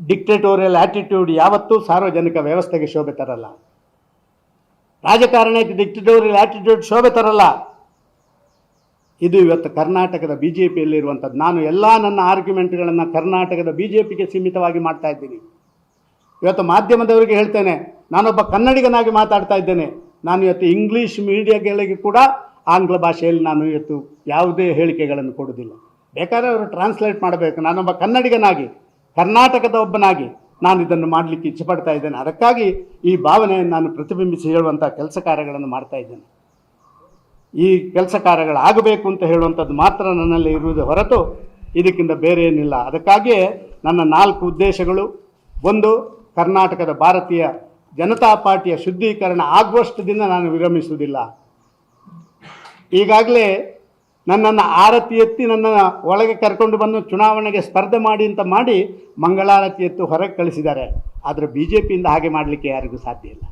Dictatorial attitude ಯಾವತ್ತೂ ಸಾರ್ವಜನಿಕ ವ್ಯವಸ್ಥೆಗೆ ಶೋಭೆ ತರಲ್ಲ. ರಾಜಕಾರಣಕ್ಕೆ ಡಿಕ್ಟೇಟೋರಿಯಲ್ ಆಟಿಟ್ಯೂಡ್ ಶೋಭೆ ತರಲ್ಲ. ಇದು ಇವತ್ತು ಕರ್ನಾಟಕದ ಬಿ ಜೆ ಪಿಯಲ್ಲಿರುವಂಥದ್ದು ನಾನು ಎಲ್ಲ ನನ್ನ ಆರ್ಗ್ಯುಮೆಂಟ್ಗಳನ್ನು ಕರ್ನಾಟಕದ ಬಿ ಜೆ ಪಿಗೆ ಸೀಮಿತವಾಗಿ ಮಾಡ್ತಾ ಇದ್ದೀನಿ. ಇವತ್ತು ಮಾಧ್ಯಮದವರಿಗೆ ಹೇಳ್ತೇನೆ, ನಾನೊಬ್ಬ ಕನ್ನಡಿಗನಾಗಿ ಮಾತಾಡ್ತಾ ಇದ್ದೇನೆ. ನಾನು ಇವತ್ತು ಇಂಗ್ಲೀಷ್ ಮೀಡಿಯಾಗಳಿಗೆ ಕೂಡ ಆಂಗ್ಲ ಭಾಷೆಯಲ್ಲಿ ನಾನು ಇವತ್ತು ಯಾವುದೇ ಹೇಳಿಕೆಗಳನ್ನು ಕೊಡೋದಿಲ್ಲ ಬೇಕಾದ್ರೆ ಅವರು ಟ್ರಾನ್ಸ್ಲೇಟ್ ಮಾಡಬೇಕು. ನಾನೊಬ್ಬ ಕನ್ನಡಿಗನಾಗಿ ಕರ್ನಾಟಕದ ಒಬ್ಬನಾಗಿ ನಾನು ಇದನ್ನು ಮಾಡಲಿಕ್ಕೆ ಇಚ್ಛೆಪಡ್ತಾ ಇದ್ದೇನೆ. ಅದಕ್ಕಾಗಿ ಈ ಭಾವನೆಯನ್ನು ನಾನು ಪ್ರತಿಬಿಂಬಿಸಿ ಹೇಳುವಂಥ ಕೆಲಸ ಕಾರ್ಯಗಳನ್ನು ಮಾಡ್ತಾ ಇದ್ದೇನೆ. ಈ ಕೆಲಸ ಕಾರ್ಯಗಳಾಗಬೇಕು ಅಂತ ಹೇಳುವಂಥದ್ದು ಮಾತ್ರ ನನ್ನಲ್ಲಿ ಇರುವುದು ಹೊರತು ಇದಕ್ಕಿಂತ ಬೇರೆ ಏನಿಲ್ಲ. ಅದಕ್ಕಾಗಿಯೇ ನನ್ನ ನಾಲ್ಕು ಉದ್ದೇಶಗಳು. ಒಂದು, ಕರ್ನಾಟಕದ ಭಾರತೀಯ ಜನತಾ ಪಾರ್ಟಿಯ ಶುದ್ಧೀಕರಣ ಆಗುವಷ್ಟು ದಿನ ನಾನು ವಿರಮಿಸುವುದಿಲ್ಲ. ಈಗಾಗಲೇ ನನ್ನನ್ನು ಆರತಿ ಎತ್ತಿ ನನ್ನನ್ನು ಒಳಗೆ ಕರ್ಕೊಂಡು ಬಂದು ಚುನಾವಣೆಗೆ ಸ್ಪರ್ಧೆ ಮಾಡಿ ಅಂತ ಮಾಡಿ ಮಂಗಳಾರತಿ ಎತ್ತು ಹೊರಗೆ ಕಳಿಸಿದ್ದಾರೆ. ಆದರೆ ಬಿ ಜೆ ಪಿಯಿಂದ ಹಾಗೆ ಮಾಡಲಿಕ್ಕೆ ಯಾರಿಗೂ ಸಾಧ್ಯ ಇಲ್ಲ.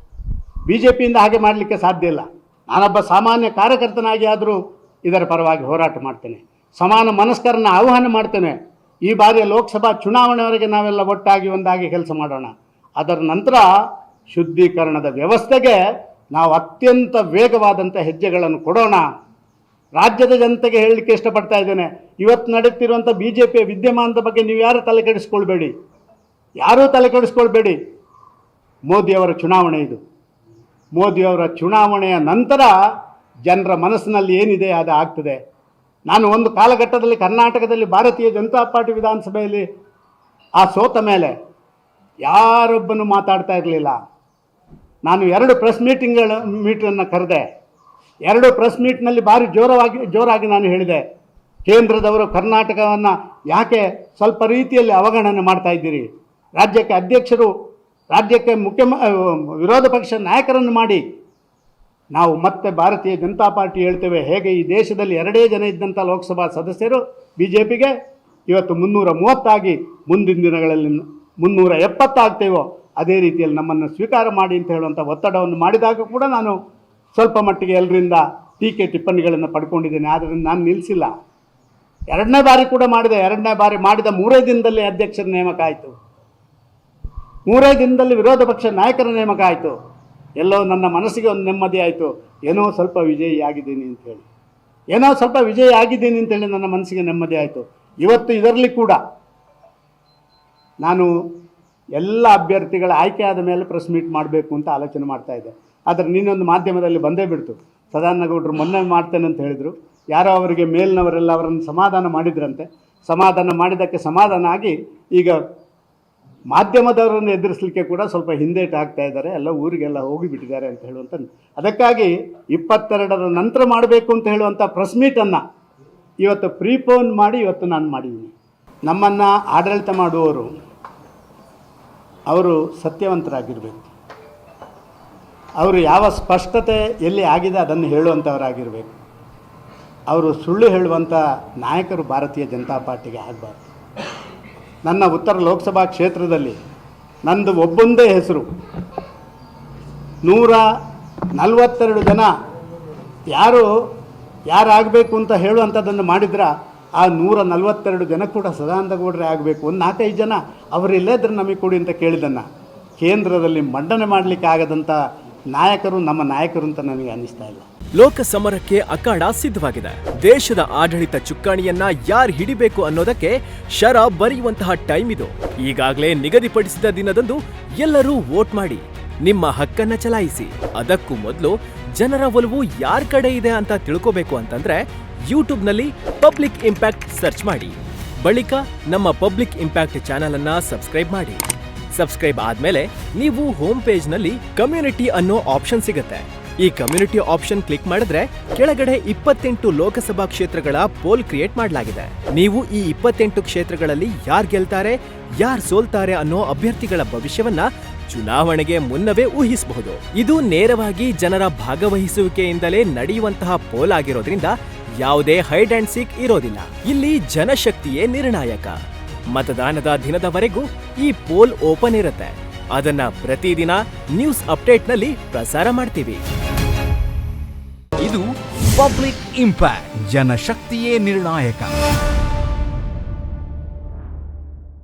ಬಿ ಜೆ ಪಿಯಿಂದ ಹಾಗೆ ಮಾಡಲಿಕ್ಕೆ ಸಾಧ್ಯ ಇಲ್ಲ. ನಾನೊಬ್ಬ ಸಾಮಾನ್ಯ ಕಾರ್ಯಕರ್ತನಾಗಿ ಆದರೂ ಇದರ ಪರವಾಗಿ ಹೋರಾಟ ಮಾಡ್ತೇನೆ. ಸಮಾನ ಮನಸ್ಕರನ್ನು ಆಹ್ವಾನ ಮಾಡ್ತೇನೆ. ಈ ಬಾರಿಯ ಲೋಕಸಭಾ ಚುನಾವಣೆವರೆಗೆ ನಾವೆಲ್ಲ ಒಟ್ಟಾಗಿ ಒಂದಾಗಿ ಕೆಲಸ ಮಾಡೋಣ. ಅದರ ನಂತರ ಶುದ್ಧೀಕರಣದ ವ್ಯವಸ್ಥೆಗೆ ನಾವು ಅತ್ಯಂತ ವೇಗವಾದಂಥ ಹೆಜ್ಜೆಗಳನ್ನು ಕೊಡೋಣ. ರಾಜ್ಯದ ಜನತೆಗೆ ಹೇಳಲಿಕ್ಕೆ ಇಷ್ಟಪಡ್ತಾ ಇದ್ದೇನೆ. ಇವತ್ತು ನಡೀತಿರುವಂಥ ಬಿ ಜೆ ಪಿಯ ವಿದ್ಯಮಾನದ ಬಗ್ಗೆ ನೀವು ಯಾರು ತಲೆ ಕೆಡಿಸ್ಕೊಳ್ಬೇಡಿ? ಯಾರೂ ತಲೆ ಕೆಡಿಸ್ಕೊಳ್ಬೇಡಿ? ಮೋದಿಯವರ ಚುನಾವಣೆ ಇದು. ಮೋದಿಯವರ ಚುನಾವಣೆಯ ನಂತರ ಜನರ ಮನಸ್ಸಿನಲ್ಲಿ ಏನಿದೆ ಅದು ಆಗ್ತದೆ. ನಾನು ಒಂದು ಕಾಲಘಟ್ಟದಲ್ಲಿ ಕರ್ನಾಟಕದಲ್ಲಿ ಭಾರತೀಯ ಜನತಾ ಪಾರ್ಟಿ ವಿಧಾನಸಭೆಯಲ್ಲಿ ಆ ಸೋತ ಮೇಲೆ ಯಾರೊಬ್ಬನು ಮಾತಾಡ್ತಾ ಇರಲಿಲ್ಲ. ನಾನು ಎರಡು ಪ್ರೆಸ್ ಮೀಟಿಂಗ್ಗಳ ಮೀಟನ್ನು ಕರೆದೆ. ಎರಡು ಪ್ರೆಸ್ ಮೀಟ್ನಲ್ಲಿ ಭಾರಿ ಜೋರವಾಗಿ, ಜೋರಾಗಿ ನಾನು ಹೇಳಿದೆ. ಕೇಂದ್ರದವರು ಕರ್ನಾಟಕವನ್ನು ಯಾಕೆ ಸ್ವಲ್ಪ ರೀತಿಯಲ್ಲಿ ಅವಗಣನೆ ಮಾಡ್ತಾ ಇದ್ದೀರಿ? ರಾಜ್ಯಕ್ಕೆ ಅಧ್ಯಕ್ಷರು, ರಾಜ್ಯಕ್ಕೆ ಮುಖ್ಯ ವಿರೋಧ ಪಕ್ಷ ನಾಯಕರನ್ನು ಮಾಡಿ. ನಾವು ಮತ್ತೆ ಭಾರತೀಯ ಜನತಾ ಪಾರ್ಟಿ ಹೇಳ್ತೇವೆ, ಹೇಗೆ ಈ ದೇಶದಲ್ಲಿ ಎರಡೇ ಜನ ಇದ್ದಂಥ ಲೋಕಸಭಾ ಸದಸ್ಯರು ಬಿ ಜೆ ಪಿಗೆ ಇವತ್ತು ಮುನ್ನೂರ ಮೂವತ್ತಾಗಿ ಮುಂದಿನ ದಿನಗಳಲ್ಲಿ ಮುನ್ನೂರ ಎಪ್ಪತ್ತಾಗ್ತೇವೋ, ಅದೇ ರೀತಿಯಲ್ಲಿ ನಮ್ಮನ್ನು ಸ್ವೀಕಾರ ಮಾಡಿ ಅಂತ ಹೇಳುವಂಥ ಒತ್ತಡವನ್ನು ಮಾಡಿದಾಗ ಕೂಡ ನಾನು ಸ್ವಲ್ಪ ಮಟ್ಟಿಗೆ ಎಲ್ಲರಿಂದ ಟೀಕೆ ಟಿಪ್ಪಣಿಗಳನ್ನು ಪಡ್ಕೊಂಡಿದ್ದೇನೆ, ಆದರೆ ನಾನು ನಿಲ್ಲಿಸಿಲ್ಲ ಎರಡನೇ ಬಾರಿ ಕೂಡ ಮಾಡಿದೆ, ಎರಡನೇ ಬಾರಿ ಮಾಡಿದ ಮೂರೇ ದಿನದಲ್ಲಿ ಅಧ್ಯಕ್ಷರ ನೇಮಕ ಆಯಿತು. ಮೂರೇ ದಿನದಲ್ಲಿ ವಿರೋಧ ಪಕ್ಷ ನಾಯಕರ ನೇಮಕ ಆಯಿತು. ಎಲ್ಲೋ ನನ್ನ ಮನಸ್ಸಿಗೆ ಒಂದು ನೆಮ್ಮದಿ ಆಯಿತು. ಏನೋ ಸ್ವಲ್ಪ ವಿಜಯಿ ಆಗಿದ್ದೀನಿ ಅಂತೇಳಿ ಏನೋ ಸ್ವಲ್ಪ ವಿಜಯ ಆಗಿದ್ದೀನಿ ಅಂತೇಳಿ ನನ್ನ ಮನಸ್ಸಿಗೆ ನೆಮ್ಮದಿ ಆಯಿತು. ಇವತ್ತು ಇದರಲ್ಲಿ ಕೂಡ ನಾನು ಎಲ್ಲ ಅಭ್ಯರ್ಥಿಗಳ ಆಯ್ಕೆ ಆದ ಮೇಲೆ ಪ್ರೆಸ್ ಮೀಟ್ ಮಾಡಬೇಕು ಅಂತ ಆಲೋಚನೆ ಮಾಡ್ತಾ ಇದೆ. ಆದರೆ ನಿನ್ನೊಂದು ಮಾಧ್ಯಮದಲ್ಲಿ ಬಂದೇ ಬಿಡ್ತು. ಸದಾನಗೌಡರು ಮೊನ್ನೆ ಮಾಡ್ತೇನೆ ಅಂತ ಹೇಳಿದರು. ಯಾರೋ ಅವರಿಗೆ ಮೇಲಿನವರೆಲ್ಲ ಅವರನ್ನು ಸಮಾಧಾನ ಮಾಡಿದ್ರಂತೆ. ಸಮಾಧಾನ ಮಾಡಿದ್ದಕ್ಕೆ ಸಮಾಧಾನ ಆಗಿ ಈಗ ಮಾಧ್ಯಮದವರನ್ನು ಎದುರಿಸಲಿಕ್ಕೆ ಕೂಡ ಸ್ವಲ್ಪ ಹಿಂದೇಟು ಆಗ್ತಾ ಇದ್ದಾರೆ. ಎಲ್ಲ ಊರಿಗೆಲ್ಲ ಹೋಗಿಬಿಟ್ಟಿದ್ದಾರೆ ಅಂತ ಹೇಳುವಂಥ ಅದಕ್ಕಾಗಿ ಇಪ್ಪತ್ತೆರಡರ ನಂತರ ಮಾಡಬೇಕು ಅಂತ ಹೇಳುವಂಥ ಪ್ರೆಸ್ ಮೀಟನ್ನು ಇವತ್ತು ಪ್ರೀಪೋನ್ ಮಾಡಿ ಇವತ್ತು ನಾನು ಮಾಡಿದ್ದೀನಿ. ನಮ್ಮನ್ನು ಆಡಳಿತ ಮಾಡುವವರು ಅವರು ಸತ್ಯವಂತರಾಗಿರಬೇಕು. ಅವರು ಯಾವ ಸ್ಪಷ್ಟತೆ ಎಲ್ಲಿ ಆಗಿದೆ ಅದನ್ನು ಹೇಳುವಂಥವರಾಗಿರಬೇಕು. ಅವರು ಸುಳ್ಳು ಹೇಳುವಂಥ ನಾಯಕರು ಭಾರತೀಯ ಜನತಾ ಪಾರ್ಟಿಗೆ ಆಗಬಾರ್ದು. ನನ್ನ ಉತ್ತರ ಲೋಕಸಭಾ ಕ್ಷೇತ್ರದಲ್ಲಿ ನಂದು ಒಬ್ಬೊಂದೇ ಹೆಸರು. ನೂರ ನಲವತ್ತೆರಡು ಜನ ಯಾರು ಯಾರಾಗಬೇಕು ಅಂತ ಹೇಳುವಂಥದ್ದನ್ನು ಮಾಡಿದ್ರ? ಆ ನೂರ ನಲವತ್ತೆರಡು ಜನ ಕೂಡ ಸದಾನಂದ ಗೌಡ್ರೆ ಆಗಬೇಕು. ಒಂದು ನಾಲ್ಕೈದು ಜನ ಅವರಿಲ್ಲದ್ರೆ ನಮಗೆ ಕೊಡಿ ಅಂತ ಕೇಳಿದನ್ನು ಕೇಂದ್ರದಲ್ಲಿ ಮಂಡನೆ ಮಾಡಲಿಕ್ಕೆ ಆಗದಂಥ ನಾಯಕರು ನಮ್ಮ ನಾಯಕರು ಅಂತ ನನಗೆ ಅನ್ನಿಸ್ತಾ ಇಲ್ಲ. ಲೋಕ ಸಮರಕ್ಕೆ ಅಖಾಡ ಸಿದ್ಧವಾಗಿದೆ. ದೇಶದ ಆಡಳಿತ ಚುಕ್ಕಾಣಿಯನ್ನ ಯಾರು ಹಿಡಿಬೇಕು ಅನ್ನೋದಕ್ಕೆ ಶರ ಬರೆಯುವಂತಹ ಟೈಮ್ ಇದು. ಈಗಾಗಲೇ ನಿಗದಿಪಡಿಸಿದ ದಿನದಂದು ಎಲ್ಲರೂ ವೋಟ್ ಮಾಡಿ, ನಿಮ್ಮ ಹಕ್ಕನ್ನ ಚಲಾಯಿಸಿ. ಅದಕ್ಕೂ ಮೊದಲು ಜನರ ಒಲವು ಯಾರ ಕಡೆ ಇದೆ ಅಂತ ತಿಳ್ಕೋಬೇಕು ಅಂತಂದ್ರೆ ಯೂಟ್ಯೂಬ್ನಲ್ಲಿ ಪಬ್ಲಿಕ್ ಇಂಪ್ಯಾಕ್ಟ್ ಸರ್ಚ್ ಮಾಡಿ. ಬಳಿಕ ನಮ್ಮ ಪಬ್ಲಿಕ್ ಇಂಪ್ಯಾಕ್ಟ್ ಚಾನೆಲ್ ಅನ್ನ ಸಬ್ಸ್ಕ್ರೈಬ್ ಮಾಡಿ. ಸಬ್ಸ್ಕ್ರೈಬ್ ಆದ್ಮೇಲೆ ನೀವು ಹೋಮ್ ಪೇಜ್ನಲ್ಲಿ ಕಮ್ಯುನಿಟಿ ಅನ್ನೋ ಆಪ್ಷನ್ ಸಿಗುತ್ತೆ. ಈ ಕಮ್ಯುನಿಟಿ ಆಪ್ಷನ್ ಕ್ಲಿಕ್ ಮಾಡಿದ್ರೆ ಕೆಳಗಡೆ ಇಪ್ಪತ್ತೆಂಟು ಲೋಕಸಭಾ ಕ್ಷೇತ್ರಗಳ ಪೋಲ್ ಕ್ರಿಯೇಟ್ ಮಾಡಲಾಗಿದೆ. ನೀವು ಈ ಇಪ್ಪತ್ತೆಂಟು ಕ್ಷೇತ್ರಗಳಲ್ಲಿ ಯಾರ್ ಗೆಲ್ತಾರೆ, ಯಾರ್ ಸೋಲ್ತಾರೆ ಅನ್ನೋ ಅಭ್ಯರ್ಥಿಗಳ ಭವಿಷ್ಯವನ್ನ ಚುನಾವಣೆಗೆ ಮುನ್ನವೇ ಊಹಿಸಬಹುದು. ಇದು ನೇರವಾಗಿ ಜನರ ಭಾಗವಹಿಸುವಿಕೆಯಿಂದಲೇ ನಡೆಯುವಂತಹ ಪೋಲ್ ಆಗಿರೋದ್ರಿಂದ ಯಾವುದೇ ಹೈಡ್ ಅಂಡ್ ಸೀಕ್ ಇರೋದಿಲ್ಲ. ಇಲ್ಲಿ ಜನಶಕ್ತಿಯೇ ನಿರ್ಣಾಯಕ. ಮತದಾನದ ದಿನದವರೆಗೂ ಈ ಪೋಲ್ ಓಪನ್ ಇರುತ್ತೆ. ಅದನ್ನ ಪ್ರತಿದಿನ ನ್ಯೂಸ್ ಅಪ್ಡೇಟ್ನಲ್ಲಿ ಪ್ರಸಾರ ಮಾಡ್ತೀವಿ. ಇದು ಪಬ್ಲಿಕ್ ಇಂಪ್ಯಾಕ್ಟ್ ಜನಶಕ್ತಿಯೇ ನಿರ್ಣಾಯಕ.